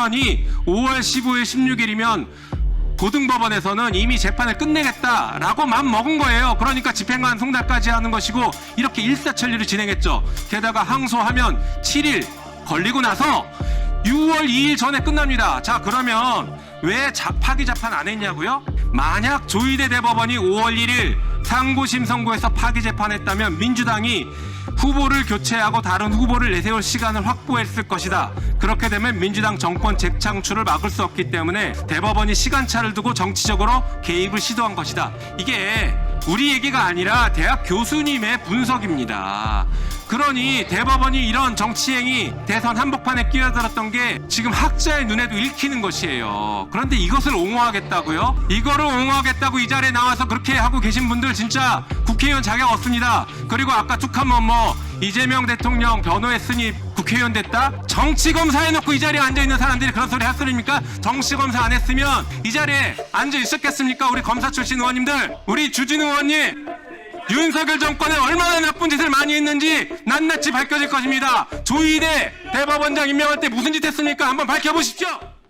그러니 5월 15일 16일이면 고등법원에서는 이미 재판을 끝내겠다라고 맘 먹은 거예요. 그러니까 집행관 송달까지 하는 것이고 이렇게 일사천리를 진행했죠. 게다가 항소하면 7일 걸리고 나서 6월 2일 전에 끝납니다. 자 그러면 왜 자- 파기 재판 안 했냐고요? 만약 조희대 대법원이 5월 1일 상고심 선고에서 파기 재판했다면 민주당이 후보를 교체하고 다른 후보를 내세울 시간을 확보했을 것이다. 그렇게 되면 민주당 정권 재창출을 막을 수 없기 때문에 대법원이 시간차를 두고 정치적으로 개입을 시도한 것이다. 이게 우리 얘기가 아니라 대학 교수님의 분석입니다. 그러니 대법원이 이런 정치행위 대선 한복판에 끼어들었던 게 지금 학자의 눈에도 읽히는 것이에요. 그런데 이것을 옹호하겠다고요? 이거를 옹호하겠다고 이 자리에 나와서 그렇게 하고 계신 분들 진짜 국회의원 자격 없습니다. 그리고 아까 툭하면 뭐 이재명 대통령 변호했으니 국회의원 됐다? 정치 검사 해놓고 이 자리에 앉아 있는 사람들이 그런 소리 했으니까 정치 검사 안 했으면 이 자리에 앉아 있었겠습니까? 우리 검사 출신 의원님들, 우리 주진 의원님. 윤석열 정권에 얼마나 나쁜 짓을 많이 했는지 낱낱이 밝혀질 것입니다. 조희대 대법원장 임명할 때 무슨 짓 했습니까? 한번 밝혀보십시오.